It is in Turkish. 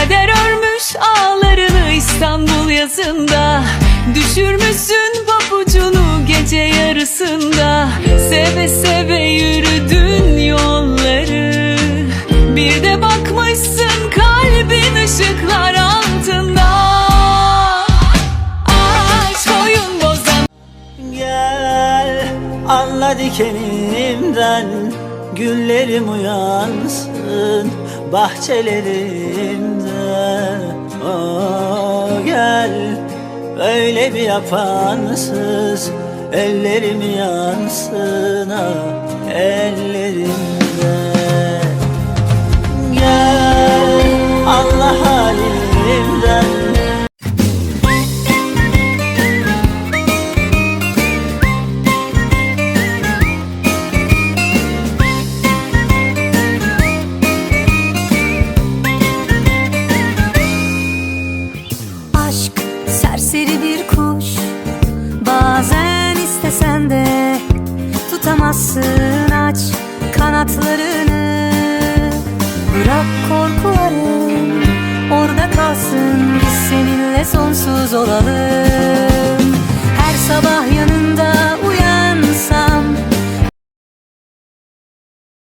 Kader örmüş ağlarını İstanbul yazında. Düşürmüşsün papucunu gece yarısında. Seve seve yürüdün yolları. Bir de bakmışsın kalbin ışıklar altında. Aşk oyun bozan Gel anla dikenimden Güllerim uyansın bahçelerimde oh, Gel öyle bir yapansız Ellerim yansın. Ah ellerimde Aşk serseri bir kuş. Bazen istesen de Tutamazsın aç kanatlarını. Bırak korkuların Orada kalsın Biz seninle sonsuz olalım